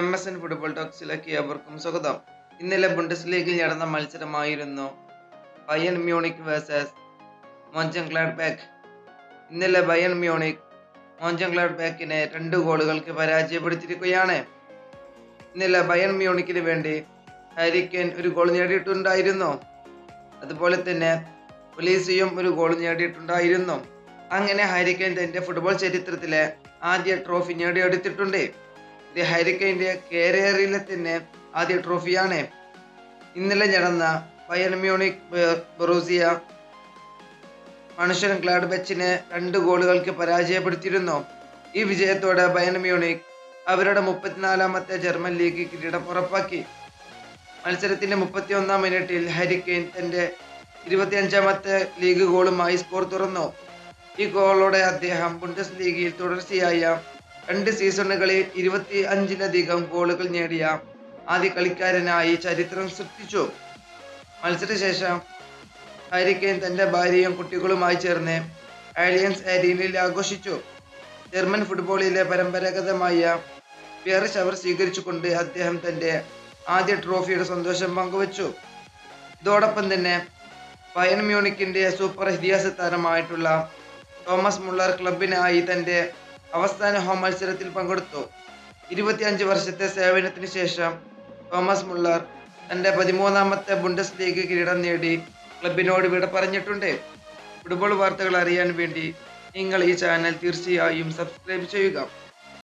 M S N football ടോക്സിലേക്ക് ഏവർക്കും സ്വാഗതം. ഇന്നലെ ബുണ്ടസ് ലീഗിൽ നടന്ന മത്സരമായിരുന്നു Bayern Munich versus Monchengladbach ഇന്നലെ ബയൻ മ്യൂണിക് മോഞ്ചൻഗ്ലാഡ് ബാക്കിനെ രണ്ട് ഗോളുകൾക്ക് പരാജയപ്പെടുത്തിയിരിക്കുകയാണ്. ഇന്നലെ ബയൻ മ്യൂണിക്കിന് വേണ്ടി ഹാരിക്കൻ ഒരു ഗോൾ നേടിയിട്ടുണ്ടായിരുന്നു. അതുപോലെ തന്നെ ഒലീസിയും ഒരു ഗോൾ നേടിയിട്ടുണ്ടായിരുന്നു. അങ്ങനെ ഹാരിക്കൻ തന്റെ ഫുട്ബോൾ ചരിത്രത്തിലെ ആദ്യ ട്രോഫി നേടിയെടുത്തിട്ടുണ്ട്. ഹാരിക്കൈന്റെ കരിയറിലെ തന്നെ ആദ്യ ട്രോഫിയാണ്. ഇന്നലെ നടന്ന ബയൺ മ്യൂണിക് ബൊറൂസിയ മനുഷ്യൻ ക്ലാഡ് ബച്ചിനെ രണ്ട് ഗോളുകൾക്ക് പരാജയപ്പെടുത്തിയിരുന്നു. ഈ വിജയത്തോടെ ബയൺ മ്യൂണിക് അവരുടെ മുപ്പത്തിനാലാമത്തെ ജർമ്മൻ ലീഗ് കിരീടം ഉറപ്പാക്കി. മത്സരത്തിന്റെ മുപ്പത്തിയൊന്നാം മിനിറ്റിൽ ഹരിക്കെയിൻ തന്റെ ഇരുപത്തിയഞ്ചാമത്തെ ലീഗ് ഗോളുമായി സ്കോർ തുറന്നു. ഈ ഗോളോടെ അദ്ദേഹം ബുണ്ടസ് ലീഗിൽ തുടർച്ചയായ രണ്ട് സീസണുകളിൽ ഇരുപത്തി അഞ്ചിലധികം ഗോളുകൾ നേടിയ ആദ്യ കളിക്കാരനായി ചരിത്രം സൃഷ്ടിച്ചു. മത്സരശേഷം ഹാരിക്കെയിൻ തന്റെ ഭാര്യയും കുട്ടികളുമായി ചേർന്ന് ആലിയൻസ് അരീനയിൽ ആഘോഷിച്ചു. ജർമ്മൻ ഫുട്ബോളിലെ പരമ്പരാഗതമായ പിയർ ഷവർ സ്വീകരിച്ചുകൊണ്ട് അദ്ദേഹം തന്റെ ആദ്യ ട്രോഫിയുടെ സന്തോഷം പങ്കുവച്ചു. ഇതോടൊപ്പം തന്നെ പയൻ മ്യൂണിക്കിന്റെ സൂപ്പർ ഇതിഹാസ താരമായിട്ടുള്ള തോമസ് മുള്ളർ ക്ലബിനായി തന്റെ അവസാന ഹോം മത്സരത്തിൽ പങ്കെടുത്തു. ഇരുപത്തിയഞ്ച് വർഷത്തെ സേവനത്തിന് ശേഷം തോമസ് മുള്ളർ തന്റെ പതിമൂന്നാമത്തെ ബുണ്ടസ് ലീഗ് കിരീടം നേടി ക്ലബിനോട് വിട പറഞ്ഞിട്ടുണ്ട്. ഫുട്ബോൾ വാർത്തകൾ അറിയാൻ വേണ്ടി നിങ്ങൾ ഈ ചാനൽ തീർച്ചയായും സബ്സ്ക്രൈബ് ചെയ്യുക.